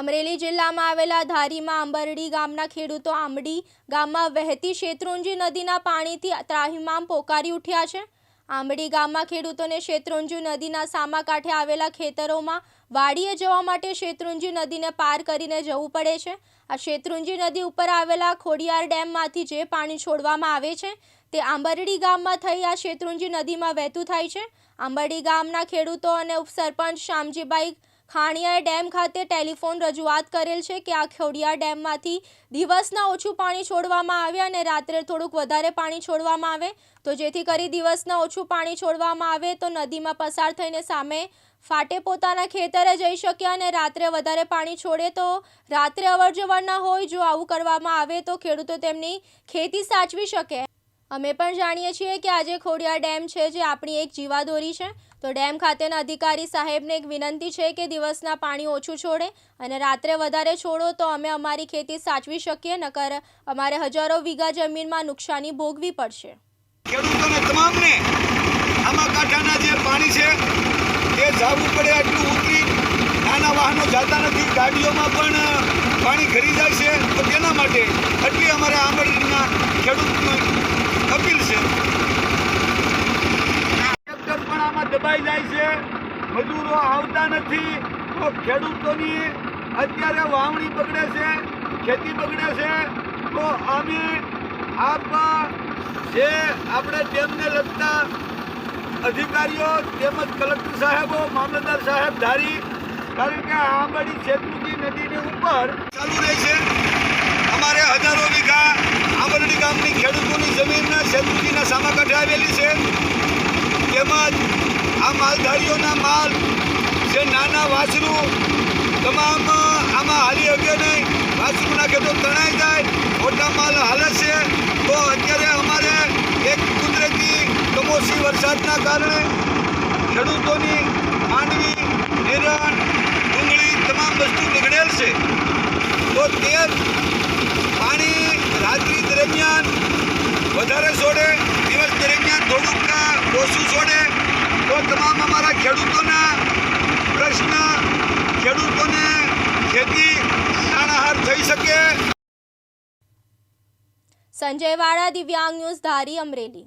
અમરેલી જિલ્લામાં આવેલા ધારીમાં આંબરડી ગામના ખેડૂતો આંબડી ગામમાં વહેતી શેત્રુંજી નદીના પાણીથી ત્રાહિમામ પોકારી ઉઠ્યા છે. આંબડી ગામમાં ખેડૂતોને શેત્રુંજી નદીના સામા કાંઠે આવેલા ખેતરોમાં વાડીએ જવા માટે શેત્રુંજી નદીને પાર કરીને જવું પડે છે. આ શેત્રુંજી નદી ઉપર આવેલા ખોડિયાર ડેમમાંથી જે પાણી છોડવામાં આવે છે તે આંબરડી ગામમાં થઈ આ શેત્રુંજી નદીમાં વહેતું થાય છે. આંબરડી ગામના ખેડૂતો અને ઉપસરપંચ શામજીભાઈ ખાણિયાએ ડેમ ખાતે ટેલિફોન રજૂઆત કરેલ છે કે આ ખોડિયા ડેમમાંથી દિવસના ઓછું પાણી છોડવામાં આવે અને રાત્રે થોડુંક વધારે પાણી છોડવામાં આવે. તો જેથી કરી દિવસના ઓછું પાણી છોડવામાં આવે તો નદીમાં પસાર થઈને સામે ફાટે પોતાના ખેતરે જઈ શકે અને રાત્રે વધારે પાણી છોડે તો રાત્રે અવર હોય જો આવું કરવામાં આવે તો ખેડૂતો તેમની ખેતી સાચવી શકે. અમે પણ જાણીએ છીએ કે આજે ખોડિયા ડેમ છે જે આપણી એક જીવાદોરી છે. તો ડેમ ખાતેના અધિકારી સાહેબને એક વિનંતી છે કે દિવસના પાણી ઓછું છોડે અને રાત્રે વધારે છોડો તો અમે અમારી ખેતી સાચવી શકીએ, નકર અમારે હજારો વીઘા જમીનમાં નુકસાની ભોગવી પડશે. ખેડૂતોને નથી, ગાડીઓમાં પણ પાણી ઘરી જાય છે. તો તેના માટે? એટલી અમારે આંબરડીના ખેડૂતને અપીલ છે ટ્રેક્ટર પણ આમાં દબાઈ જાય છે. મજૂરો આવતા નથી. તો ખેડૂતોની અત્યારે વાવણી બગડે છે, ખેતી બગડે છે. તો અમે આપ જે આપણે તેમને લગતા અધિકારીઓ તેમજ કલેક્ટર સાહેબો, મામલતદાર સાહેબ ધારી, કારણ કે આંબડી શેત્રુજી નદીની ઉપર ચાલુ રહે છે. અમારે હજારો વીઘા આંબરડી ગામની ખેડૂતોની જમીનના શેત્રુજીના સામા કાંઠે આવેલી છે. આ માલધારીઓના માલ જે નાના વાસરું તમામ, આમાં હાલી શકે નહીં. વાછરું નાખે તણાઈ જાય, મોટા માલ હાલે છે. તો અત્યારે અમારે એક કુદરતી કમોસમી વરસાદના કારણે ખેડૂતોની માંડવી નિરણ ડુંગળી તમામ વસ્તુ બગડેલ છે. તો તે પાણી રાત્રિ દરમિયાન વધારે છોડે, દિવસ દરમિયાન થોડુંક ઓછું છોડે. તો તમામ અમારા ખેડૂતોના પ્રશ્ન, ખેડૂતોને ખેતી તાણાહાર થઈ શકે. સંજય વાળા દિવ્યાંગ ન્યૂઝ ધારી અમરેલી.